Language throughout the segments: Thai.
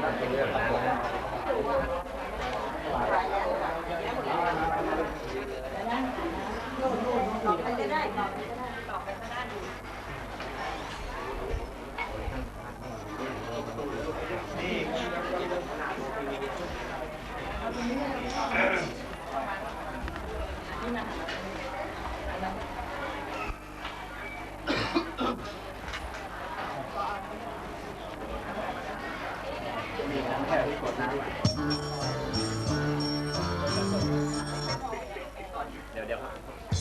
นี่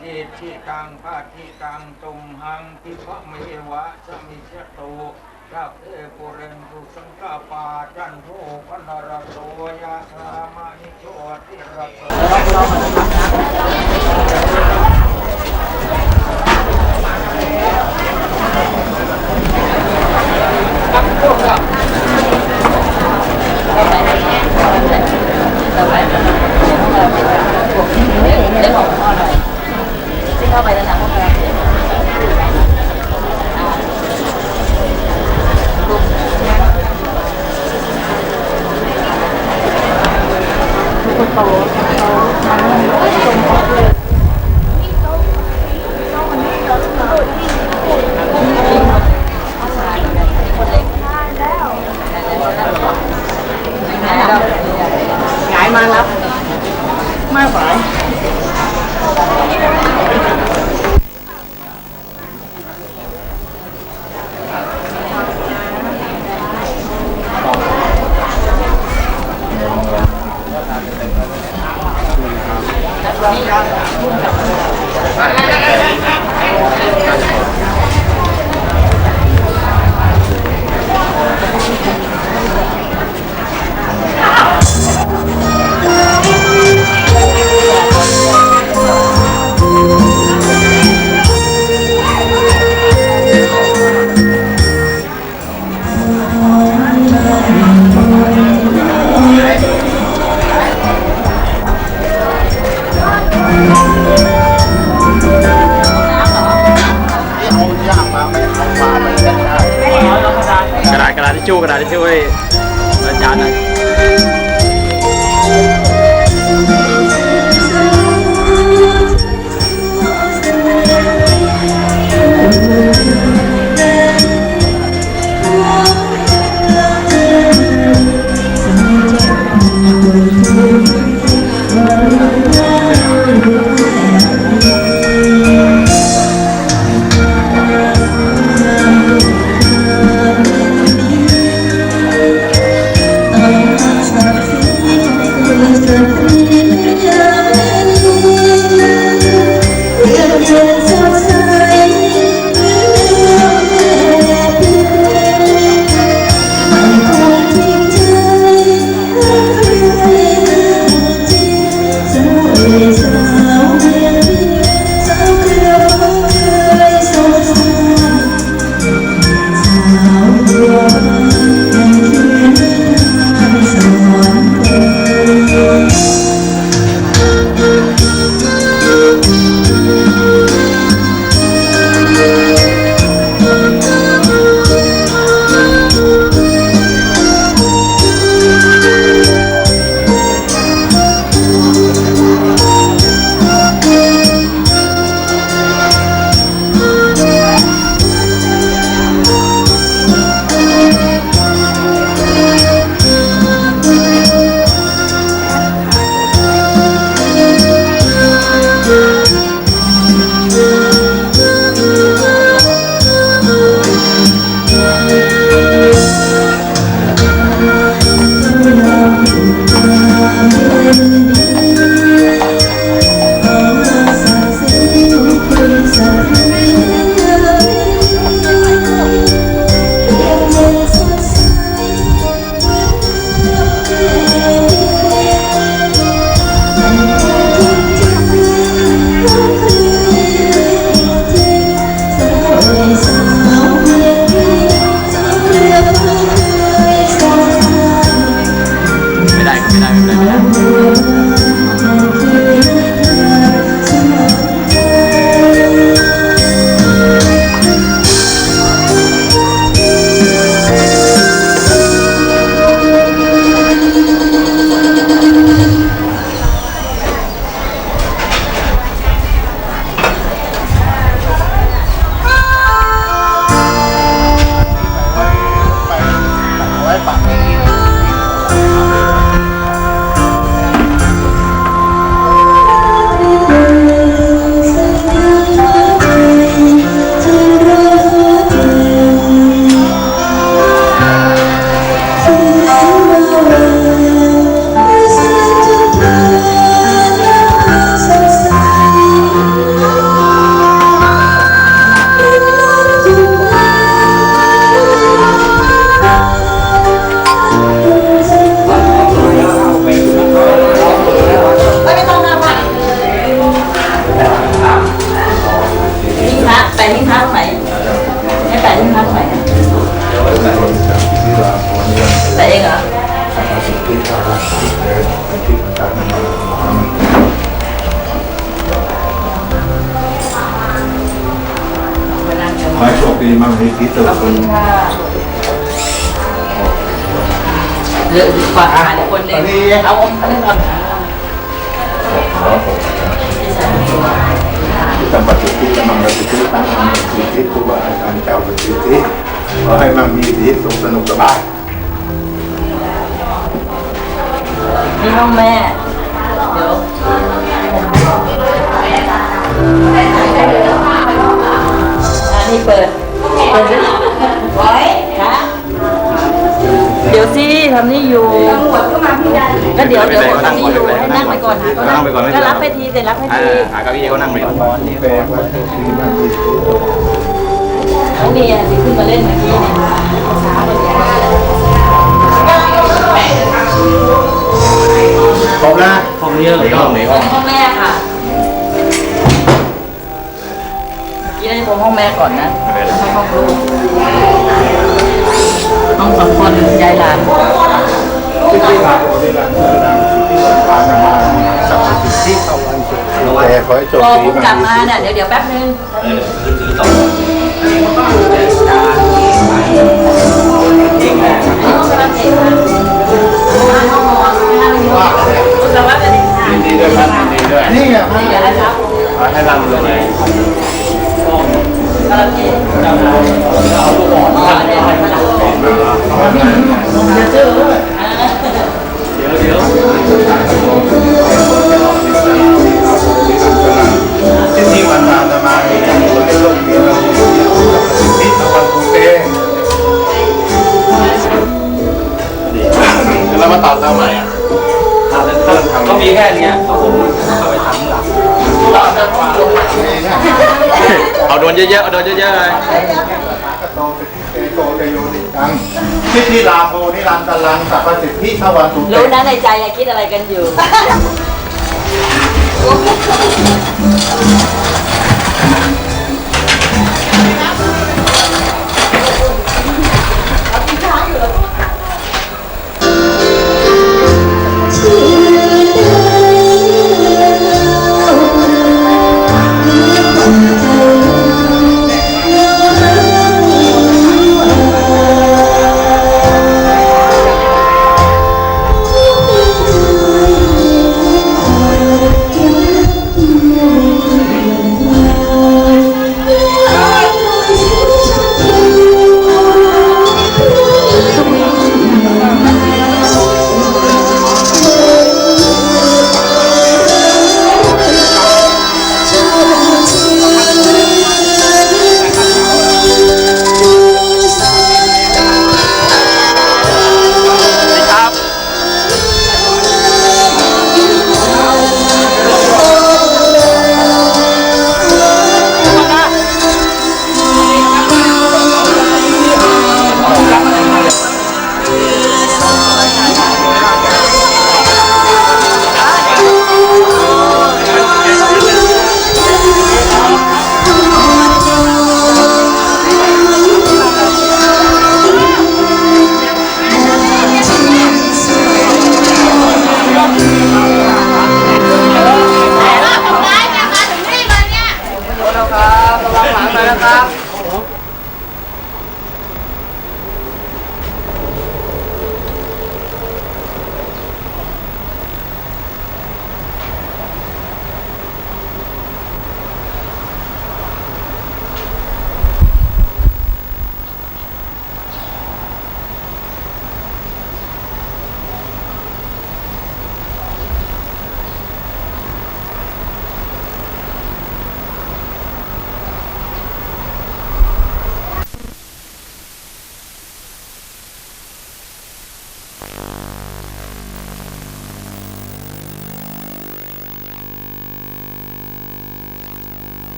ติอิทิตังปะทิตังตุมหังทิพะเมวะสมิจจตุสัพเพปุเรนตุสังกาปาจันโทปนรโสยะธามะนิโชติระโสเรื่องของพ่อหน่อยที่ เข้าไปแล้วนะพ่อแม่ทุกคนโตเขามันชมเขาเลย เหลืออีกฝั่งหาคนหนึ่งเอาเอาเอาเอาสัมปติที่กำลังเราจะซื้อตั้งมังมีที่ครูบาอาจารย์เจ้าเป็นสิทธิขอให้มั่งมีสิที่สุขสนุกสบายนี่ห้องแม่ เดี๋ยวอันนี้เปิด เปิด ดี๋ยวสิทำนี่อยู่ตำรวจก็มาพี่ดันก็เดี๋ยวเดี๋ยวผมทำนี่อยู่ให้นั่งไปก่อนหานั่งไปก่อนไม่ก็เป็นไรรับไปทีเสร็จรับไปอ่าทีหาเก้าอี้เขานั่งไปก่อนที่แปลว่าโชคดีมั่งมีที่สุขน้องเมียสิขึ้นมาเล่นเมื่อกี้เนี่ยช้าไปเนี่ยครบแล้วห้องนี้เหรอห้องไหนห้องห้องแม่ค่ะเมื่อกี้ได้ผมห้องแม่ก่อนนะไม่ห้องลูก ห้องสองคนยายหลานที่ที่มาโอนิรันดร์นางสิทธิวันพานามาสัพพสิทธิเข้าวันสุขแต่ขอให้โชคพอดีผมกลัมั่บงมีมาเนี่ยเดี๋ยวเดี๋ยวแป๊บนึงห้องสวัสดีค่ะห้องนอนห้องนอนสวัสดีค่ะดีด้วยครับดีด้วยนี่ไงนี่เดี๋ยวนะครับให้ร่ำรวยกำลังกิน พพสิทธิเข้าวันสุขเอรู้งนะในใจอะคิดอะไรกันอยู่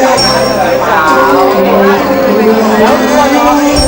แล้ว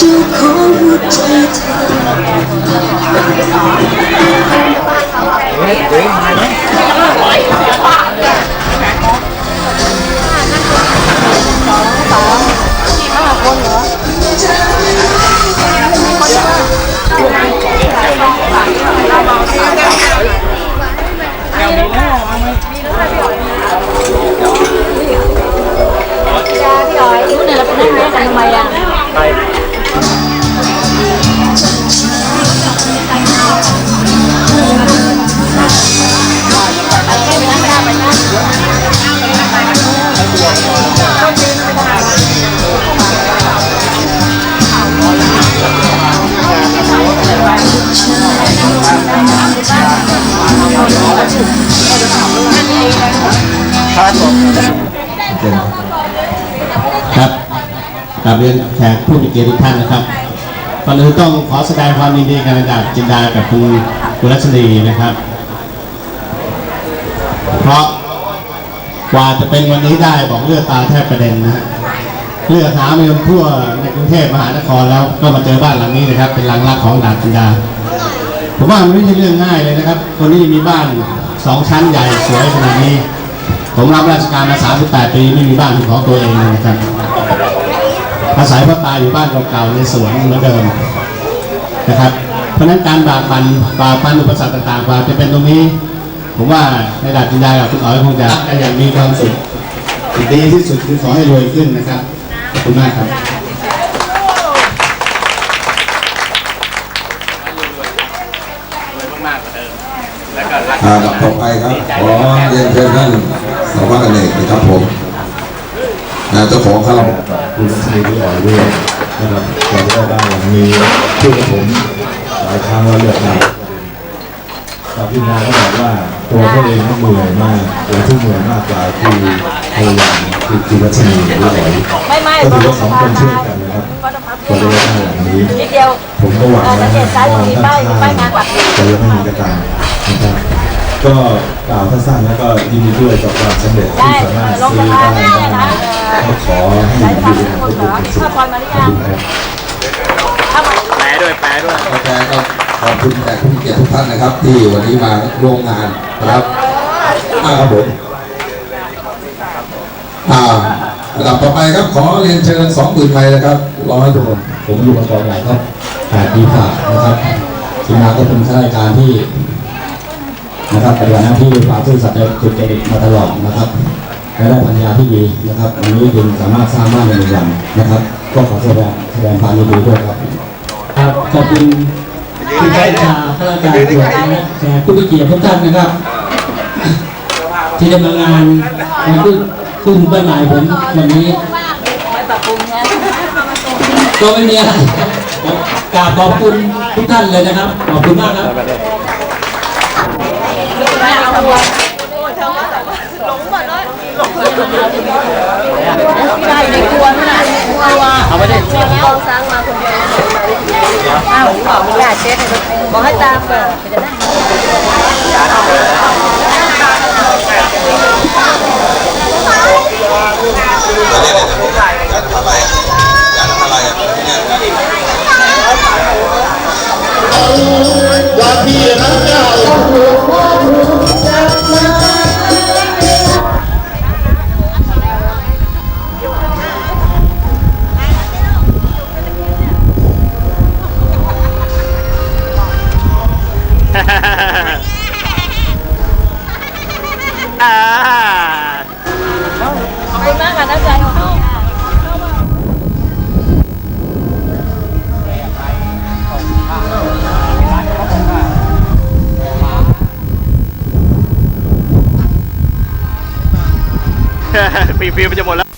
จ้าของหัวใจเธอรู้เนี่ยเราไปนั่งเล่นกันทำไมอะ ไกราบเรียนแขกผู้มีเกียรติทุกท่านนะครับก่อนอื่นต้องขอแสดงความยินดีกับอาจารย์จินดากับคุณกุลชนีนะครับ เพราะกว่าจะเป็นวันนี้ได้บอกเลือดตาแทบกระเด็นนะฮะเลือดหาไม่ทั่วในกรุงเทพมหานครแล้วก็มาเจอบ้านหลังนี้นะครับ เป็นหลังรักของดาบจินดาผมว่ามันไม่ใช่เรื่องง่ายเลยนะครับคนที่มีบ้านสองชั้นใหญ่สวยขนาดนี้ ผมรับราชการมา 38 ปีไม่มีบ้านเป็นของตัวเองเลยนะครับ อาศัยพ่อตาอยู่บ้านเก่าๆในสวนเหมือนเดิมนะครับ เพราะฉะนั้นการบากบันบากบันอุปสรรคต่างๆกว่าจะเป็นตรงนี้ ผมว่าในดับจินดากับคุณอ๋อยคงจะรักกันอย่างมีความสุขดีที่สุดคือขอให้รวยขึ้นนะครับขอบคุณมากครับอ่าลำต่อไปครับ ขอเรียนเชิญท่านสวัตรอเนกนะครับผมอ่าเจ้าของคาราบ คุณชัยที่อ่อยด้วยนะครับเราได้บ้านหลังนี้พูดกับผมหลายครั้งว่าเลือกนายตอนที่นาก็บอกว่าตัวเขาเองก็เหนื่อยมากแต่ที่เหนื่อยมากกว่าคือภรรยาคือคือรัชนีหรืออ๋อยไม่ไม่ก็ถือว่าสองคนช่วยกันนะครับกว่าจะได้บ้านหลังนี้นิดเดียวผมก็หวังเออนะสังเกตซ้ายมือมีป้ายป้ายงานปักอยู่จะยังไม่มีกระตามนะครับ ก็กล่าวสั้นๆแล้วก็ยินดีด้วยกับความสำเร็จที่สามารถซื้อบ้านได้ก็ขอให้อยู่ในความเป็นสุขขอบคุณครับแปลด้วยแปลด้วยโอเคก็ขอบคุณแขกผู้เกียรติทุกท่านนะครับ ที่วันนี้มาร่วมงานนะครับอ่าครับผมอ่าระดับต่อไปครับขอเรียนเชิญสองหมื่นไม้นะครับร้อยทุกคนผมอยู่มาก่อนหลายครับแปดปีผ่านนะครับทีมงานก็เป็นข้าราชการที่ นะครับปฏิบัติหน้าที่ด้วยความซื่อสัตย์สุจริตมาตลอดนะครับและได้ปัญญาที่ดีนะครับวันนี้จึงสามารถสร้างบ้านในหนึ่งหลังนะครับ ก็ขอแสดงแสดงความยินดีด้วยครับครับขอบคุณคุณข้าราชการข้าราชการตรวจนะแผู้มีเกียรติทุกท่านนะครับ ที่ได้มางานงานขึ้นขึ้นบ้านใหม่ผมวันนี้ก็ไม่มีอะไรกราบขอบคุณทุกท่านเลยนะครับ ขอบคุณมากครับ ที่ได้ในครัวนั่นแหละครัวเอาไปดิเอาสร้างมาคนเดียวอ้าวบอกไม่ได้เช็ดบอกให้ตามเปิดจะได้ ปีฟิวมันจะหมดแล้ว